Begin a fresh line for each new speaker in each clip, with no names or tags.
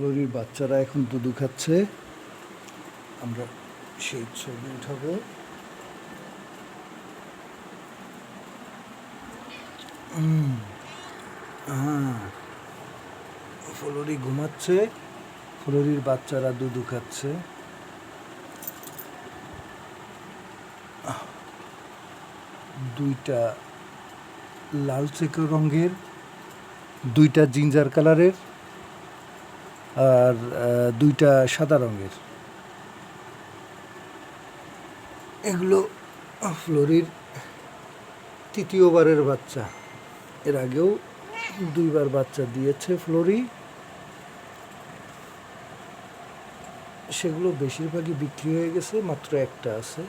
গরুর বাচ্চারা এখন দুধু খাচ্ছে। আমরা সেই ছবি উঠাবো। আহ, ফ্লোরি ঘুমাচ্ছে। ফ্লোরির বাচ্চারা দুধু খাচ্ছে। দুইটা লালচে রঙের দুইটা জিঞ্জার কালারের। আর দুইটা সাদা রঙের। এগুলো ফ্লোরির তৃতীয়বারের বাচ্চা। এর আগেও দুইবার বাচ্চা দিয়েছে ফ্লোরি। সেগুলো বেশিরভাগই বিক্রি হয়ে গেছে, মাত্র একটা আছে।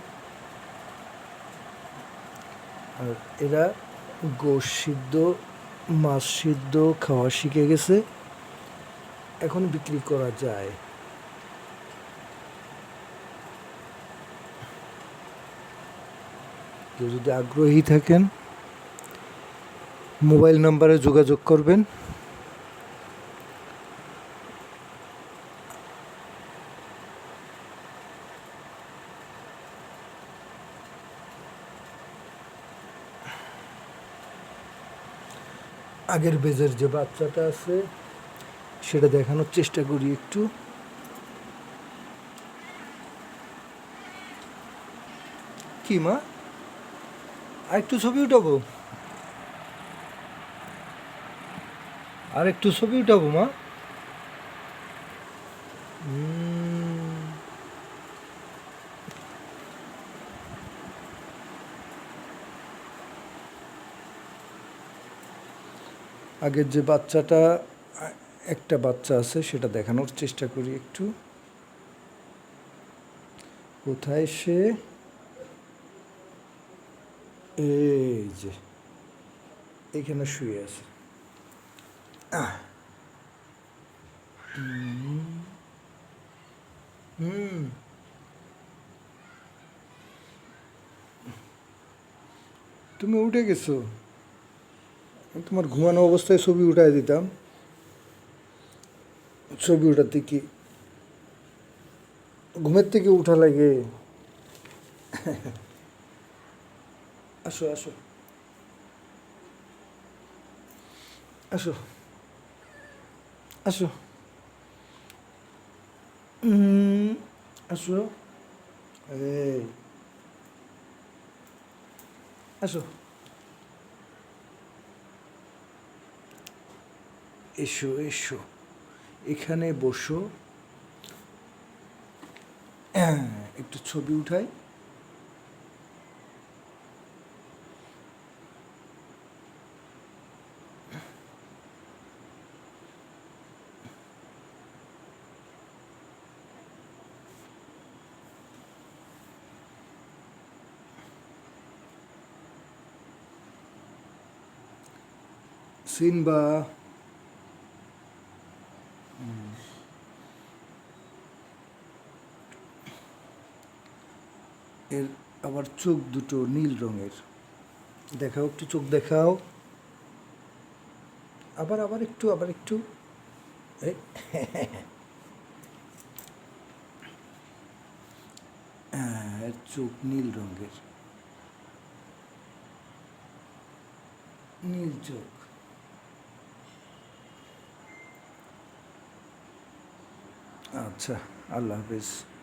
আর এরা গোশ সিদ্ধ, মাছ সিদ্ধ, খাওয়া শিখে গেছে। এখন বিক্রি করা যায়। কেউ যদি আগ্রহী থাকেন, মোবাইল নাম্বারে যোগাযোগ করবেন। আগের বেজের যে বাচ্চাটা আছে সেটা দেখানোর চেষ্টা করি একটু। কি মা? আর একটু ছবি উঠাবো? আর একটু ছবি উঠাবো মা? আগের যে বাচ্চাটা একটা বাচ্চা আছে, সেটা দেখানোর চেষ্টা করি একটু। কোথায় সে? এই যে, এখানে শুয়ে আছে। হুম। তুমি উঠে গেছো। তোমার ঘুমানো অবস্থায় ছবি উঠাই দিতাম। ছবি উঠাতে কি ঘুমের থেকে উঠা লাগে। আসো আসো। আসো। আসো। আসো। আসো। এসো এসো। এখানে বসো। একটু ছবি উঠাই। সিনবা। এর আবার চোখ দুটো নীল রঙের। দেখাও, একটু চোখ দেখাও। আবার আবার একটু আবার একটু। এর চোখ নীল রঙের। নীল চোখ। আচ্ছা আল্লাহ হাফিজ।